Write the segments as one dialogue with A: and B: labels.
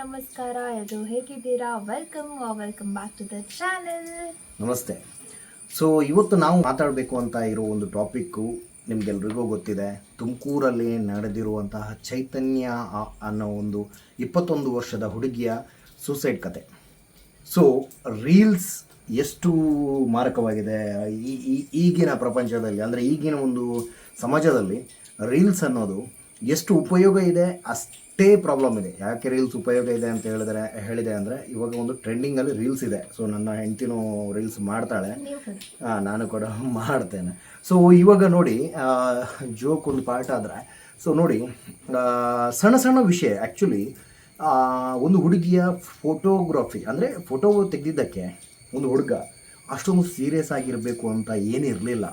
A: ನಮಸ್ಕಾರ. ಎಲ್ಲರೂ ಹೇಗಿದ್ದೀರಾ? Welcome welcome back to the channel
B: ನಮಸ್ತೆ. ಸೊ ಇವತ್ತು ನಾವು ಮಾತಾಡಬೇಕು ಅಂತ ಇರೋ ಒಂದು ಟಾಪಿಕ್ಕು ನಿಮಗೆಲ್ರಿಗೂ ಗೊತ್ತಿದೆ, ತುಮಕೂರಲ್ಲಿ ನಡೆದಿರುವಂತಹ ಚೈತನ್ಯ ಅನ್ನೋ ಒಂದು ಇಪ್ಪತ್ತೊಂದು ವರ್ಷದ ಹುಡುಗಿಯ ಸೂಸೈಡ್ ಕತೆ. ಸೊ ರೀಲ್ಸ್ ಎಷ್ಟು ಮಾರಕವಾಗಿದೆ? ಈಗಿನ ಪ್ರಪಂಚದಲ್ಲಿ, ಅಂದರೆ ಈಗಿನ ಒಂದು ಸಮಾಜದಲ್ಲಿ ರೀಲ್ಸ್ ಅನ್ನೋದು ಎಷ್ಟು ಉಪಯೋಗ ಇದೆ, ಅಷ್ಟೇ ಪ್ರಾಬ್ಲಮ್ ಇದೆ. ಯಾಕೆ ರೀಲ್ಸ್ ಉಪಯೋಗ ಇದೆ ಅಂತ ಹೇಳಿದ್ರೆ ಹೇಳಿದೆ ಅಂದರೆ ಇವಾಗ ಒಂದು ಟ್ರೆಂಡಿಂಗಲ್ಲಿ ರೀಲ್ಸ್ ಇದೆ. ಸೊ ನನ್ನ ಹೆಂಡ್ತಿನೂ ರೀಲ್ಸ್ ಮಾಡ್ತಾಳೆ. ನಾನು ಕೂಡ ಮಾಡ್ತೇನೆ. ಸೊ ಇವಾಗ ನೋಡಿ ಜೋಕ್ ಒಂದು ಪಾರ್ಟ್ ಆದರೆ. ಸೊ ನೋಡಿ ಸಣ್ಣ ಸಣ್ಣ ವಿಷಯ. ಆ್ಯಕ್ಚುಲಿ ಒಂದು ಹುಡುಗಿಯ ಫೋಟೋಗ್ರಫಿ ಅಂದರೆ ಫೋಟೋ ತೆಗೆದಿದ್ದಕ್ಕೆ ಒಂದು ಹುಡುಗ ಅಷ್ಟೊಂದು ಸೀರಿಯಸ್ ಆಗಿರಬೇಕು ಅಂತ ಏನಿರಲಿಲ್ಲ.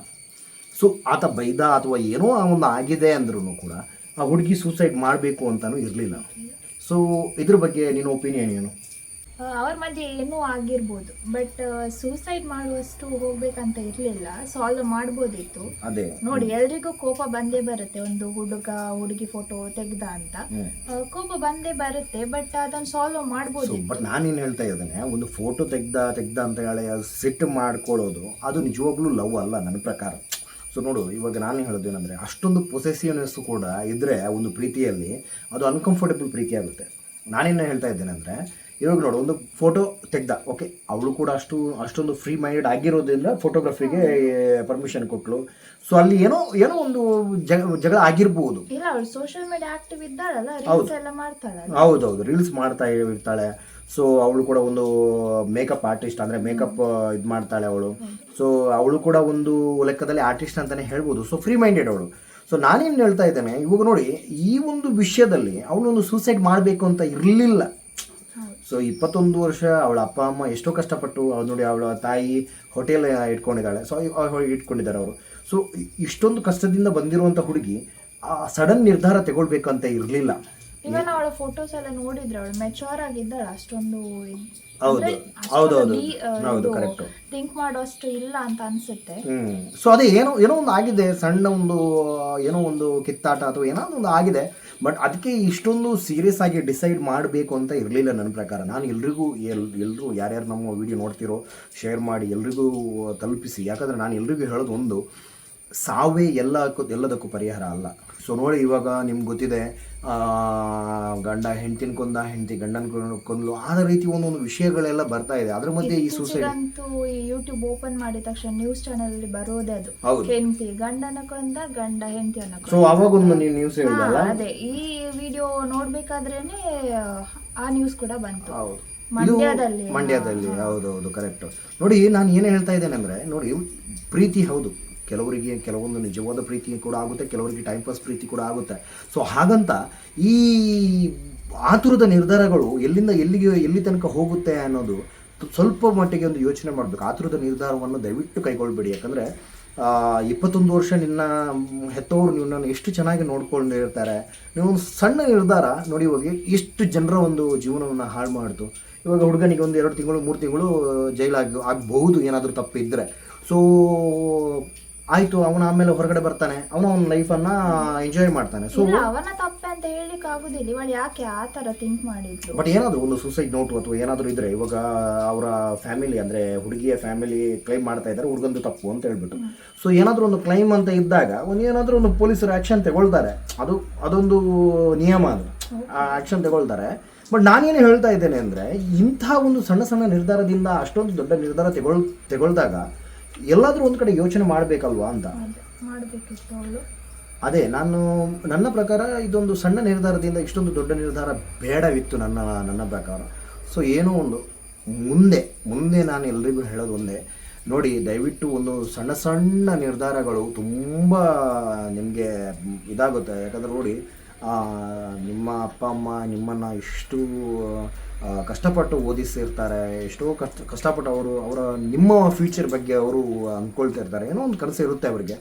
B: ಸೊ ಆತ ಬೈದ ಅಥವಾ ಏನೋ ಒಂದು ಆಗಿದೆ ಅಂದ್ರೂ ಕೂಡ ಆ ಹುಡುಗಿ ಸೂಸೈಡ್ ಮಾಡಬೇಕು ಅಂತಲೂ ಇರಲಿಲ್ಲ. ಸೊ ಇದ್ರ ಬಗ್ಗೆ ನಿನ್ನ ಒಪಿನಿಯನ್ ಏನು?
A: ಅವ್ರ ಮಧ್ಯೆ ಏನೂ ಆಗಿರ್ಬೋದು. ಬಟ್ ಸೂಸೈಡ್ ಮಾಡುವಷ್ಟು ಹೋಗ್ಬೇಕಂತ ಇರಲಿಲ್ಲ. ಸಾಲ್ವ್ ಮಾಡ್ಬೋದಿತ್ತು.
B: ಅದೇ.
A: ನೋಡಿ ಎಲ್ರಿಗೂ ಕೋಪ ಬಂದೇ ಬರುತ್ತೆ. ಒಂದು ಹುಡುಗ ಹುಡುಗಿ ಫೋಟೋ ತೆಗ್ದ ಅಂತ. ಕೋಪ ಬಂದೇ ಬರುತ್ತೆ ಬಟ್ ಅದನ್ನ ಸಾಲ್ವ್ ಮಾಡ್ಬೋದು
B: ಬಟ್ ನಾನೇನು ಹೇಳ್ತಾ ಇದ್ದೇನೆ ಒಂದು ಫೋಟೋ ತೆಗ್ದ ತೆಗ್ದ ಅಂತ ಹೇಳಿ ಸಿಟ್ಟು ಮಾಡ್ಕೊಳ್ಳೋದು ಅದು ನಿಜವಾಗ್ಲೂ ಲವ್ ಅಲ್ಲ ನನ್ನ ಪ್ರಕಾರ. ಸೊ ನೋಡು ಇವಾಗ ನಾನು ಹೇಳೋದೇನೆಂದರೆ ಅಷ್ಟೊಂದು ಪೊಸೆಸಿವ್ನೆಸ್ ಕೂಡ ಇದ್ದರೆ ಒಂದು ಪ್ರೀತಿಯಲ್ಲಿ ಅದು ಅನ್ಕಂಫರ್ಟಬಲ್ ಪ್ರೀತಿ ಆಗುತ್ತೆ. ನಾನೇನು ಹೇಳ್ತಾ ಇದ್ದೇನೆ ಅಂದರೆ ಇವಾಗ ನೋಡು ಒಂದು ಫೋಟೋ ತೆಗ್ದ ಓಕೆ ಅವಳು ಕೂಡ ಅಷ್ಟು ಅಷ್ಟೊಂದು ಫ್ರೀ ಮೈಂಡೆಡ್ ಆಗಿರೋದ್ರಿಂದ ಫೋಟೋಗ್ರಫಿಗೆ ಪರ್ಮಿಷನ್ ಕೊಟ್ಟಳು ಸೊ ಅಲ್ಲಿ ಏನೋ ಏನೋ ಒಂದು ಜಗ ಜಗಳ ಆಗಿರ್ಬೋದು.
A: ಇಲ್ಲ ಅವಳು ಸೋಷಿಯಲ್ ಮೀಡಿಯಾ ಆಕ್ಟಿವ್ ಇದ್ದಾಳಲ್ಲ
B: ಹೌದು. ಹೌದೌದು ರೀಲ್ಸ್ ಮಾಡ್ತಾ ಇರ್ತಾಳೆ. ಸೊ ಅವಳು ಕೂಡ ಒಂದು ಮೇಕಪ್ ಆರ್ಟಿಸ್ಟ್ ಅಂದರೆ ಮೇಕಪ್ ಇದು ಮಾಡ್ತಾಳೆ ಅವಳು. ಸೊ ಅವಳು ಕೂಡ ಒಂದು ಲೆಕ್ಕದಲ್ಲಿ ಆರ್ಟಿಸ್ಟ್ ಅಂತಲೇ ಹೇಳ್ಬೋದು. ಸೊ ಫ್ರೀ ಮೈಂಡೆಡ್ ಅವಳು. ಸೊ ನಾನೇನು ಹೇಳ್ತಾ ಇದ್ದೇನೆ ಇವಾಗ ನೋಡಿ ಈ ಒಂದು ವಿಷಯದಲ್ಲಿ ಅವಳೊಂದು ಸೂಸೈಡ್ ಮಾಡಬೇಕು ಅಂತ ಇರಲಿಲ್ಲ. ಸೊ ಇಪ್ಪತ್ತೊಂದು ವರ್ಷ ಅವಳ ಅಪ್ಪ ಅಮ್ಮ ಎಷ್ಟೋ ಕಷ್ಟಪಟ್ಟು ಅವ್ರು ನೋಡಿ ಅವಳ ತಾಯಿ ಹೋಟೆಲ್ ಇಟ್ಕೊಂಡಿದ್ದಾಳೆ. ಸೊ ಇಟ್ಕೊಂಡಿದ್ದಾರೆ ಅವರು. ಸೊ ಇಷ್ಟೊಂದು ಕಷ್ಟದಿಂದ ಬಂದಿರುವಂಥ ಹುಡುಗಿ ಸಡನ್ ನಿರ್ಧಾರ ತಗೊಳ್ಬೇಕಂತ ಇರಲಿಲ್ಲ.
A: ಇವನ್ ಅವಳ ಫೋಟೋಸ್ ಎಲ್ಲ ನೋಡಿದ್ರೆ ಅವಳು ಮೆಚೂರ್ ಆಗಿದ್ದಾಳೆ ಅಷ್ಟೊಂದು
B: ಹೌದು. ಹೌದೌದು ಹೌದು ಕರೆಕ್ಟ್
A: ಥಿಂಕ್ ಮಾಡೋಷ್ಟು ಇಲ್ಲ ಅಂತ ಅನ್ಸುತ್ತೆ.
B: ಸೊ ಅದೇ ಏನೋ ಏನೋ ಒಂದು ಆಗಿದೆ. ಸಣ್ಣ ಒಂದು ಏನೋ ಒಂದು ಕಿತ್ತಾಟ ಅಥವಾ ಏನೋ ಒಂದು ಆಗಿದೆ. ಬಟ್ ಅದಕ್ಕೆ ಇಷ್ಟೊಂದು ಸೀರಿಯಸ್ ಆಗಿ ಡಿಸೈಡ್ ಮಾಡಬೇಕು ಅಂತ ಇರಲಿಲ್ಲ ನನ್ನ ಪ್ರಕಾರ. ನಾನು ಎಲ್ರಿಗೂ ಎಲ್ ಎಲ್ಲರೂ ಯಾರ್ಯಾರು ನಮ್ಮ ವಿಡಿಯೋ ನೋಡ್ತಿರೋ ಶೇರ್ ಮಾಡಿ ಎಲ್ರಿಗೂ ತಲುಪಿಸಿ. ಯಾಕಂದರೆ ನಾನು ಎಲ್ರಿಗೂ ಹೇಳೋದು ಒಂದು ಸಾವೇ ಎಲ್ಲಕ್ಕೂ ಎಲ್ಲದಕ್ಕೂ ಪರಿಹಾರ ಅಲ್ಲ. ಸೊ ನೋಡಿ ಇವಾಗ ನಿಮ್ಗೆ ಗೊತ್ತಿದೆ ಗಂಡ ಹೆಂಡ್ತಿನ ಕೊಂದ ಹೆಂಡತಿ ಗಂಡನ ಕೊಂದ್ಲು. ಆ ರೀತಿ ಒಂದೊಂದು ವಿಷಯಗಳೆಲ್ಲ ಬರ್ತಾ ಇದೆ. ಅದ್ರ ಮಧ್ಯೆ ಈ ಸೂಸೈಡ್
A: ಅಂತೂ ಈ ಯೂಟ್ಯೂಬ್ ಓಪನ್ ಮಾಡಿದ ತಕ್ಷಣ ನ್ಯೂಸ್ ಚಾನೆಲ್ ಅಲ್ಲಿ ಬರೋದೇ ಅದು. ಹೆಂಡತಿ ಗಂಡನ ಕೊಂದ ಗಂಡ ಹೆಂಡತಿಯನ್ನ
B: ಸೊ ಅವಾಗ ಒಂದು ನೀವು ನ್ಯೂಸ್ ಹೇಳಿದಲ್ಲ
A: ಅದೇ. ಈ ವಿಡಿಯೋ ನೋಡ್ಬೇಕಾದ್ರೇನೆ ಆ ನ್ಯೂಸ್ ಕೂಡ ಬಂತು.
B: ಹೌದು.
A: ಮಂಡ್ಯದಲ್ಲಿ.
B: ಮಂಡ್ಯದಲ್ಲಿ. ಹೌದು ಹೌದು ಕರೆಕ್ಟ್ ನೋಡಿ ನಾನು ಏನು ಹೇಳ್ತಾ ಇದ್ದೇನೆ ಅಂದ್ರೆ ನೋಡಿ ಪ್ರೀತಿ ಹೌದು. ಕೆಲವರಿಗೆ ಕೆಲವೊಂದು ನಿಜವಾದ ಪ್ರೀತಿ ಕೂಡ ಆಗುತ್ತೆ, ಕೆಲವರಿಗೆ ಟೈಮ್ ಪಾಸ್ ಪ್ರೀತಿ ಕೂಡ ಆಗುತ್ತೆ. ಸೊ ಹಾಗಂತ ಈ ಆತುರದ ನಿರ್ಧಾರಗಳು ಎಲ್ಲಿಂದ ಎಲ್ಲಿಗೆ, ಎಲ್ಲಿ ತನಕ ಹೋಗುತ್ತೆ ಅನ್ನೋದು ಸ್ವಲ್ಪ ಮಟ್ಟಿಗೆ ಒಂದು ಯೋಚನೆ ಮಾಡಬೇಕು. ಆತುರದ ನಿರ್ಧಾರವನ್ನು ದಯವಿಟ್ಟು ಕೈಗೊಳ್ಬೇಡಿ. ಯಾಕಂದರೆ ಇಪ್ಪತ್ತೊಂದು ವರ್ಷ ನಿನ್ನ ಹೆತ್ತವರು ನಿನ್ನನ್ನು ಎಷ್ಟು ಚೆನ್ನಾಗಿ ನೋಡ್ಕೊಂಡಿರ್ತಾರೆ ನೀವು ಒಂದು ಸಣ್ಣ ನಿರ್ಧಾರ ನೋಡಿ ಹೋಗಿ ಎಷ್ಟು ಜನರ ಒಂದು ಜೀವನವನ್ನು ಹಾಳು ಮಾಡಿತು ಇವಾಗ ಹುಡುಗನಿಗೆ ಒಂದು ಎರಡು ತಿಂಗಳು, ಮೂರು ತಿಂಗಳು ಜೈಲಾಗಿ ಆಗಬಹುದು, ಏನಾದರೂ ತಪ್ಪಿದ್ದರೆ ಸೊ ಆಯಿತು ಅವನ ಆಮೇಲೆ ಹೊರಗಡೆ ಬರ್ತಾನೆ. ಅವನ ಲೈಫ್ ಲೈಫನ್ನು ಎಂಜಾಯ್ ಮಾಡ್ತಾನೆ. ಸೊ
A: ಇಲ್ಲ ಅವನ ತಪ್ಪೆ ಅಂತ ಹೇಳಲಿಕ್ಕೆ ಆಗುದಿಲ್ಲ. ಇವಳು ಯಾಕೆ ಆ ತರ ಥಿಂಕ್ ಮಾಡಿದ್ಲು
B: ಬಟ್ ಏನಾದರೂ ಒಂದು ಸೂಸೈಡ್ ನೋಟ್ ಅಥವಾ ಏನಾದರೂ ಇದ್ರೆ ಇವಾಗ ಅವರ ಫ್ಯಾಮಿಲಿ ಅಂದ್ರೆ ಹುಡುಗಿಯ ಫ್ಯಾಮಿಲಿ ಕ್ಲೈಮ್ ಮಾಡ್ತಾ ಇದ್ದಾರೆ ಹುಡುಗಂದು ತಪ್ಪು ಅಂತ ಹೇಳ್ಬಿಟ್ಟು. ಸೊ ಏನಾದರೂ ಒಂದು ಕ್ಲೈಮ್ ಅಂತ ಇದ್ದಾಗ ಒಂದು ಏನಾದರೂ ಒಂದು ಪೊಲೀಸರು ಆ್ಯಕ್ಷನ್ ತಗೊಳ್ತಾರೆ. ಅದು ಅದೊಂದು ನಿಯಮ ಅದು. ಆ ಆ್ಯಕ್ಷನ್ ತಗೊಳ್ತಾರೆ. ಬಟ್ ನಾನೇನು ಹೇಳ್ತಾ ಇದ್ದೇನೆ ಅಂದರೆ ಇಂಥ ಒಂದು ಸಣ್ಣ ಸಣ್ಣ ನಿರ್ಧಾರದಿಂದ ಅಷ್ಟೊಂದು ದೊಡ್ಡ ನಿರ್ಧಾರ ತಗೊಳ್ ತಗೊಳ್ದಾಗ ಎಲ್ಲಾದರೂ ಒಂದು ಕಡೆ ಯೋಚನೆ ಮಾಡಬೇಕಲ್ವಾ ಅಂತ?
A: ಅದೇ ಮಾಡ್ಬೇಕಿತ್ತು ಅವಳು.
B: ಅದೇ ನಾನು ನನ್ನ ಪ್ರಕಾರ ಇದೊಂದು ಸಣ್ಣ ನಿರ್ಧಾರದಿಂದ ಇಷ್ಟೊಂದು ದೊಡ್ಡ ನಿರ್ಧಾರ ಬೇಡವಿತ್ತು ನನ್ನ ನನ್ನ ಪ್ರಕಾರ. ಸೊ ಏನೋ ಒಂದು ಮುಂದೆ ಮುಂದೆ ನಾನು ಎಲ್ರಿಗೂ ಹೇಳೋದು ಒಂದೇ. ನೋಡಿ ದಯವಿಟ್ಟು ಒಂದು ಸಣ್ಣ ಸಣ್ಣ ನಿರ್ಧಾರಗಳು ತುಂಬ ನಿಮಗೆ ಇದಾಗುತ್ತೆ. ಯಾಕಂದ್ರೆ ನೋಡಿ ನಿಮ್ಮ ಅಪ್ಪ ಅಮ್ಮ ನಿಮ್ಮನ್ನು ಇಷ್ಟು ಕಷ್ಟಪಟ್ಟು ಓದಿಸಿರ್ತಾರೆ ಎಷ್ಟೋ ಕಷ್ಟ ಕಷ್ಟಪಟ್ಟು ಅವರು ಅವರ ನಿಮ್ಮ ಫ್ಯೂಚರ್ ಬಗ್ಗೆ ಅವರು ಅಂದ್ಕೊಳ್ತಾ ಇರ್ತಾರೆ. ಏನೋ ಒಂದು ಕನಸು ಇರುತ್ತೆ ಅವರಿಗೆ.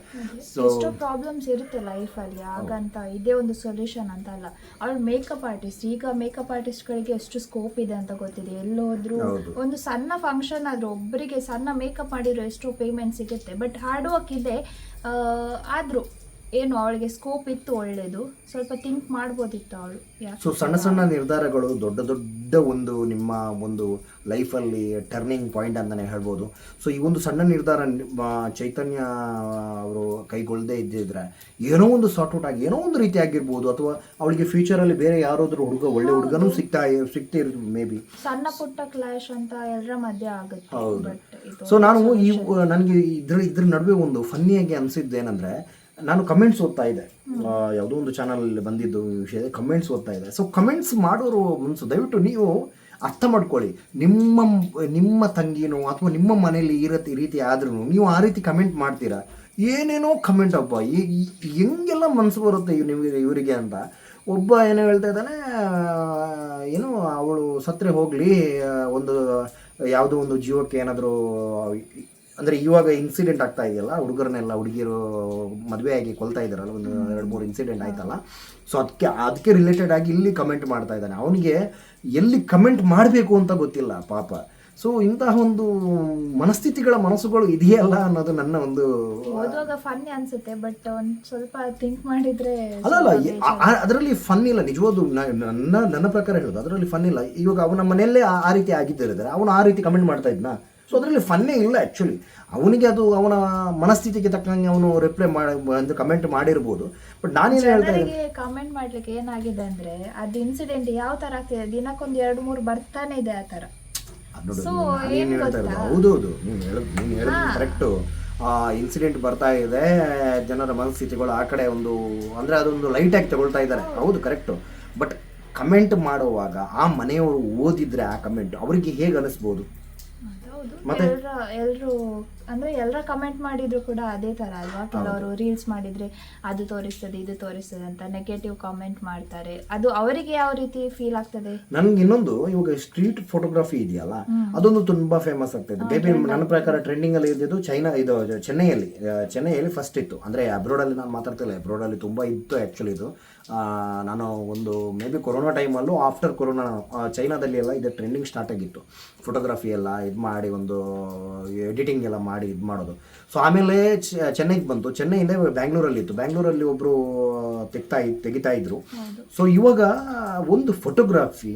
B: ಸೊ
A: ಎಷ್ಟೋ ಪ್ರಾಬ್ಲಮ್ಸ್ ಇರುತ್ತೆ ಲೈಫಲ್ಲಿ ಹಾಗಂತ ಇದೇ ಒಂದು ಸೊಲ್ಯೂಷನ್ ಅಂತ ಅಲ್ಲ. ಅವಳು ಮೇಕಪ್ ಆರ್ಟಿಸ್ಟ್ ಈಗ ಮೇಕಪ್ ಆರ್ಟಿಸ್ಟ್ಗಳಿಗೆ ಎಷ್ಟು ಸ್ಕೋಪ್ ಇದೆ ಅಂತ ಗೊತ್ತಿದೆ. ಎಲ್ಲೋದ್ರು. ಒಂದು ಸಣ್ಣ ಫಂಕ್ಷನ್ ಆದ್ರೂ ಒಬ್ಬರಿಗೆ ಸಣ್ಣ ಮೇಕಪ್ ಮಾಡಿರೋ ಎಷ್ಟೋ ಪೇಮೆಂಟ್ ಸಿಗುತ್ತೆ. ಬಟ್ ಹಾರ್ಡ್ ವರ್ಕ್ ಇದೆ ಆದ್ರೂ ಏನು ಅವಳಿಗೆ ಸ್ಕೋಪ್ ಇತ್ತು ಒಳ್ಳೇದು ಸ್ವಲ್ಪ ಥಿಂಕ್ ಮಾಡ್ಬೋದಿತ್ತು ಅವಳು.
B: ಸೊ ಸಣ್ಣ ಸಣ್ಣ ನಿರ್ಧಾರಗಳು ದೊಡ್ಡ ದೊಡ್ಡ ಒಂದು ನಿಮ್ಮ ಒಂದು ಲೈಫಲ್ಲಿ ಟರ್ನಿಂಗ್ ಪಾಯಿಂಟ್ ಅಂತಲೇ ಹೇಳ್ಬೋದು. ಸೊ ಈ ಒಂದು ಸಣ್ಣ ನಿರ್ಧಾರ ಚೈತನ್ಯ ಅವರು ಕೈಗೊಳ್ಳದೇ ಇದ್ದಿದ್ರೆ ಏನೋ ಒಂದು ಸಾರ್ಟ್ಔಟ್ ಆಗಿ ಏನೋ ಒಂದು ರೀತಿ ಆಗಿರ್ಬೋದು ಅಥವಾ ಅವಳಿಗೆ ಫ್ಯೂಚರಲ್ಲಿ ಬೇರೆ ಯಾರಾದರೂ ಹುಡುಗ ಒಳ್ಳೆ ಹುಡುಗನೂ ಸಿಗ್ತಾ ಸಿಗ್ತಿರ್ ಮೇ ಬಿ
A: ಸಣ್ಣ ಪುಟ್ಟ ಕ್ಲಾಶ್ ಅಂತ ಎಲ್ಲರ ಮಧ್ಯೆ ಆಗುತ್ತೆ
B: ಹೌದು. ಸೊ ನಾನು ಈ ನನಗೆ ಇದ್ರ ಇದ್ರ ನಡುವೆ ಒಂದು ಫನ್ನಿಯಾಗಿ ಅನಿಸಿದ್ದೇನೆಂದರೆ ನಾನು ಕಮೆಂಟ್ಸ್ ಓದ್ತಾ ಇದ್ದೆ. ಯಾವುದೋ ಒಂದು ಚಾನಲಲ್ಲಿ ಬಂದಿದ್ದು ವಿಷಯ ಕಮೆಂಟ್ಸ್ ಓದ್ತಾ ಇದೆ ಸೊ ಕಮೆಂಟ್ಸ್ ಮಾಡೋರು ಮನಸ್ಸು ದಯವಿಟ್ಟು ನೀವು ಅರ್ಥ ಮಾಡ್ಕೊಳ್ಳಿ. ನಿಮ್ಮ ನಿಮ್ಮ ತಂಗಿನೋ ಅಥವಾ ನಿಮ್ಮ ಮನೆಯಲ್ಲಿ ಈ ರೀತಿ ಆದ್ರೂ ನೀವು ಆ ರೀತಿ ಕಮೆಂಟ್ ಮಾಡ್ತೀರಾ? ಏನೇನೋ ಕಮೆಂಟ್ ಅಪ್ಪ ಹೆಂಗೆಲ್ಲ ಮನಸ್ಸು ಬರುತ್ತೆ ನಿಮಗೆ, ಇವರಿಗೆ ಅಂತ. ಒಬ್ಬ ಏನೋ ಹೇಳ್ತಾ ಇದ್ದಾನೆ ಏನು ಅವಳು ಸತ್ರೆ ಹೋಗಲಿ ಒಂದು, ಯಾವುದೋ ಒಂದು ಜೀವಕ್ಕೆ ಏನಾದರೂ ಅಂದರೆ ಇವಾಗ ಇನ್ಸಿಡೆಂಟ್ ಆಗ್ತಾ ಇದೆಯಲ್ಲ ಹುಡುಗರನ್ನೆಲ್ಲ ಹುಡುಗಿರು ಮದುವೆ ಆಗಿ ಕೊಲ್ತಾ ಇದ್ದಾರಲ್ಲ ಒಂದು ಎರಡು ಮೂರು ಇನ್ಸಿಡೆಂಟ್ ಆಯ್ತಲ್ಲ. ಸೊ ಅದಕ್ಕೆ ಅದಕ್ಕೆ ರಿಲೇಟೆಡ್ ಆಗಿ ಇಲ್ಲಿ ಕಮೆಂಟ್ ಮಾಡ್ತಾ ಇದ್ದಾನೆ. ಅವನಿಗೆ ಎಲ್ಲಿ ಕಮೆಂಟ್ ಮಾಡಬೇಕು ಅಂತ ಗೊತ್ತಿಲ್ಲ ಪಾಪ. ಸೊ ಇಂತಹ ಒಂದು ಮನಸ್ಥಿತಿಗಳ ಮನಸ್ಸುಗಳು ಇದೆಯಲ್ಲ ಅನ್ನೋದು ನನ್ನ ಒಂದು
A: ಫನ್ನಿ ಅನ್ಸುತ್ತೆ ಬಟ್ ಒಂದ್ ಸ್ವಲ್ಪ ಥಿಂಕ್ ಮಾಡಿದ್ರೆ
B: ಅಲ್ಲ ಅಲ್ಲ ಅದರಲ್ಲಿ ಫನ್ ಇಲ್ಲ. ನಿಜವಾದ ನನ್ನ ನನ್ನ ಪ್ರಕಾರ ಹೇಳೋದು ಅದರಲ್ಲಿ ಫನ್ ಇಲ್ಲ. ಇವಾಗ ಅವನ ಮನೆಯಲ್ಲೇ ಆ- ಆ ರೀತಿ ಆಗಿದ್ದರೆ. ಅವನು ಆ ರೀತಿ ಕಮೆಂಟ್ ಮಾಡ್ತಾ ಇದ್ನ? ಸೊ ಅದರಲ್ಲಿ ಫನ್ನೇ ಇಲ್ಲ ಆ್ಯಕ್ಚುಲಿ ಅವನಿಗೆ ಅದು ಅವನ ಮನಸ್ಥಿತಿಗೆ ತಕ್ಕಂಗೆ ಅವನು ರಿಪ್ಲೈ ಮಾಡಿ ಅಂದ್ರೆ ಕಮೆಂಟ್ ಮಾಡಿರ್ಬೋದು. ಬಟ್ ನಾನೇನು ಹೇಳ್ತಾ ಇದ್ದೀನಿ
A: ಕಮೆಂಟ್ ಮಾಡ್ಲಿಕ್ಕೆ ಏನಾಗಿದೆ ಅಂದ್ರೆ ಅದು ಇನ್ಸಿಡೆಂಟ್ ಯಾವ ತರ ಆಗ್ತಿದೆ? ದಿನಕ್ಕೊಂದು ಎರಡು ಮೂರು ಬರ್ತಾನೆ ಇದೆ ಆ ತರ.
B: ಅದ್
A: ಏನು
B: ಹೇಳ್ತಾ ಇರೋದು? ಹೌದೌದು ನೀನು ಹೇಳೋದು ನೀನು ಹೇಳೋದು ಕರೆಕ್ಟು ಇನ್ಸಿಡೆಂಟ್ ಬರ್ತಾ ಇದೆ ಜನರ ಮನಸ್ಥಿತಿಗಳು ಆ ಕಡೆ ಒಂದು ಅಂದ್ರೆ ಅದೊಂದು ಲೈಟ್ ಆಗಿ ತಗೊಳ್ತಾ ಇದ್ದಾರೆ. ಹೌದು. ಕರೆಕ್ಟ್ ಬಟ್ ಕಮೆಂಟ್ ಮಾಡುವಾಗ ಆ ಮನೆಯವರು ಓದಿದ್ರೆ ಆ ಕಮೆಂಟ್ ಅವರಿಗೆ ಹೇಗೆ ಅನಿಸ್ಬೋದು?
A: ಹೌದು
B: ಮತ್ತೆ?
A: ಅಂದ್ರೆ ಎಲ್ಲರ ಕಮೆಂಟ್ ಮಾಡಿದ್ರು ಕೂಡ ಅದೇ ತರ ಅಲ್ವಾ? ಕೆಲವರು ರೀಲ್ಸ್ ಮಾಡಿದ್ರೆ ಅದು ತೋರಿಸ್ತದೆ ಇದು ತೋರಿಸ್ತದೆ ಅಂತ ನೆಗೆಟಿವ್ ಕಾಮೆಂಟ್ ಮಾಡ್ತಾರೆ. ಅದು ಅವರಿಗೆ ಯಾವ ರೀತಿ ಫೀಲ್ ಆಗ್ತದೆ?
B: ನನ್ಗೆ ಇನ್ನೊಂದು ಇವಾಗ ಸ್ಟ್ರೀಟ್ ಫೋಟೋಗ್ರಫಿ ಇದೆಯಲ್ಲ ಅದೊಂದು ತುಂಬಾ ಫೇಮಸ್ ಆಗ್ತದೆ. ಬೇಬಿ ನನ್ನ ಪ್ರಕಾರ ಟ್ರೆಂಡಿಂಗ್ ಅಲ್ಲಿ ಇದ್ದಿದ್ದು ಚೈನಾ ಇದು ಚೆನ್ನೈಯಲ್ಲಿ ಚೆನ್ನೈಯಲ್ಲಿ ಫಸ್ಟ್ ಇತ್ತು. ಅಂದ್ರೆ ಅಬ್ರೋಡ್ ಅಲ್ಲಿ ನಾನು ಮಾತಾಡ್ತಿಲ್ಲ ಅಬ್ರೋಡ್ ಅಲ್ಲಿ ತುಂಬಾ ಇತ್ತು ಆಕ್ಚುಲಿ ಇದು. ನಾನು ಒಂದು ಮೇ ಬಿ ಕೊರೋನಾ ಟೈಮಲ್ಲೂ ಆಫ್ಟರ್ ಕೊರೋನಾ ಚೈನಾದಲ್ಲಿ ಎಲ್ಲ ಇದು ಟ್ರೆಂಡಿಂಗ್ ಸ್ಟಾರ್ಟ್ ಆಗಿತ್ತು. ಫೋಟೋಗ್ರಫಿ ಎಲ್ಲ ಇದು ಮಾಡಿ ಒಂದು ಎಡಿಟಿಂಗ್ ಎಲ್ಲ ಮಾಡಿ ಇದು ಮಾಡೋದು. ಸೊ ಆಮೇಲೆ ಚೆನ್ನೈಗೆ ಬಂತು. ಚೆನ್ನೈಯಿಂದ ಬ್ಯಾಂಗ್ಳೂರಲ್ಲಿ ಇತ್ತು. ಬ್ಯಾಂಗ್ಳೂರಲ್ಲಿ ಒಬ್ಬರು ತೆಗ್ತಾ ತೆಗಿತಾ ಇದ್ರು. ಸೊ ಇವಾಗ ಒಂದು ಫೋಟೋಗ್ರಾಫಿ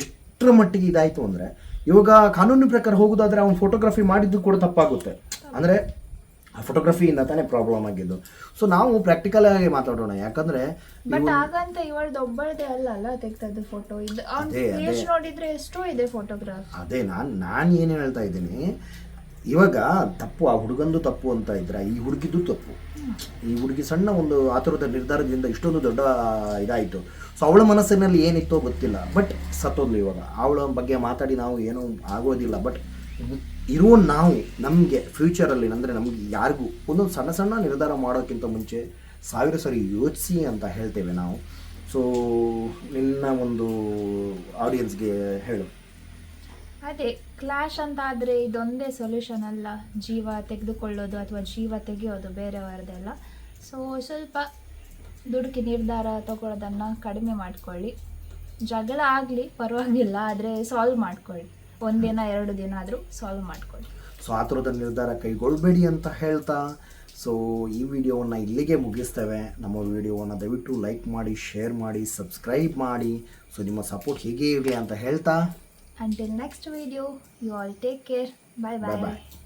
B: ಎಷ್ಟರ ಮಟ್ಟಿಗೆ ಇದಾಯಿತು ಅಂದರೆ ಇವಾಗ ಕಾನೂನಿನ ಪ್ರಕಾರ ಹೋಗೋದಾದ್ರೆ ಅವ್ನು ಫೋಟೋಗ್ರಫಿ ಮಾಡಿದ್ದು ಕೂಡ ತಪ್ಪಾಗುತ್ತೆ. ಅಂದರೆ ಆ ಫೋಟೋಗ್ರಫಿಯಿಂದ ತಾನೇ ಪ್ರಾಬ್ಲಮ್ ಆಗಿದ್ದು. ಸೊ ನಾವು ಪ್ರಾಕ್ಟಿಕಲ್ ಆಗಿ ಮಾತಾಡೋಣ. ಯಾಕಂದ್ರೆ
A: ಬಟ್ ಆಗಂತ ಇವಳ್ದು ಒಬ್ಬಳದೇ ಅಲ್ಲ ಅಲ್ಲ ತೆಗ್ತದ್ದು ಫೋಟೋ ಇದು ನೋಡಿದ್ರೆ ಎಷ್ಟೋ ಇದೆ ಫೋಟೋಗ್ರಾಫ್
B: ಅದೇ ನಾನು ನಾನು ಏನು ಹೇಳ್ತಾ ಇದ್ದೀನಿ ಇವಾಗ ತಪ್ಪು, ಆ ಹುಡುಗಂದು ತಪ್ಪು ಅಂತ ಇದ್ರೆ ಈ ಹುಡುಗಿದ್ದು ತಪ್ಪು. ಈ ಹುಡುಗಿ ಸಣ್ಣ ಒಂದು ಆತುರದ ನಿರ್ಧಾರದಿಂದ ಇಷ್ಟೊಂದು ದೊಡ್ಡ ಇದಾಯಿತು. ಸೊ ಅವಳ ಮನಸ್ಸಿನಲ್ಲಿ ಏನಿತ್ತೋ ಗೊತ್ತಿಲ್ಲ. ಬಟ್ ಸತ್ತೋದ್ಲು ಇವಾಗ. ಅವಳ ಬಗ್ಗೆ ಮಾತಾಡಿ ನಾವು ಏನೂ ಆಗೋದಿಲ್ಲ. ಬಟ್ ಇರೋ ನಾವು, ನಮಗೆ ಫ್ಯೂಚರಲ್ಲಿ ಅಂದರೆ ನಮಗೆ ಯಾರಿಗೂ ಒಂದೊಂದು ಸಣ್ಣ ಸಣ್ಣ ನಿರ್ಧಾರ ಮಾಡೋಕ್ಕಿಂತ ಮುಂಚೆ ಸಾವಿರ ಸಾರಿ ಯೋಚಿಸಿ ಅಂತ ಹೇಳ್ತೇವೆ ನಾವು. ಸೊ ನಿನ್ನ ಒಂದು ಆಡಿಯನ್ಸ್ಗೆ ಹೇಳು.
A: ಅದೇ ಕ್ಲಾಶ್ ಅಂತ ಆದರೆ ಇದೊಂದೇ ಸೊಲ್ಯೂಷನ್ ಅಲ್ಲ. ಜೀವ ತೆಗೆದುಕೊಳ್ಳೋದು ಅಥವಾ ಜೀವ ತೆಗೆಯೋದು ಬೇರೆಯವರದೆಲ್ಲ ಸೊ ಸ್ವಲ್ಪ ದುಡುಕಿ ನಿರ್ಧಾರ ತಗೊಳ್ಳೋದನ್ನು ಕಡಿಮೆ ಮಾಡ್ಕೊಳ್ಳಿ. ಜಗಳ ಆಗಲಿ, ಪರವಾಗಿಲ್ಲ, ಆದರೆ ಸಾಲ್ವ್ ಮಾಡ್ಕೊಳ್ಳಿ. ಒಂದಿನ ಎರಡು ದಿನ ಆದರೂ ಸಾಲ್ವ್ ಮಾಡ್ಕೊಳ್ಳಿ.
B: ಸೊ ಆತುರದ ನಿರ್ಧಾರ ಕೈಗೊಳ್ಳಬೇಡಿ ಅಂತ ಹೇಳ್ತಾ ಸೊ ಈ ವಿಡಿಯೋವನ್ನು ಇಲ್ಲಿಗೆ ಮುಗಿಸ್ತೇವೆ. ನಮ್ಮ ವಿಡಿಯೋವನ್ನು ದಯವಿಟ್ಟು ಲೈಕ್ ಮಾಡಿ ಶೇರ್ ಮಾಡಿ ಸಬ್ಸ್ಕ್ರೈಬ್ ಮಾಡಿ. ಸೊ ನಿಮ್ಮ ಸಪೋರ್ಟ್ ಹೀಗೆ ಇರಲಿ ಅಂತ ಹೇಳ್ತಾ
A: Until next video, you all take care. Bye
B: bye.
A: bye,
B: -bye.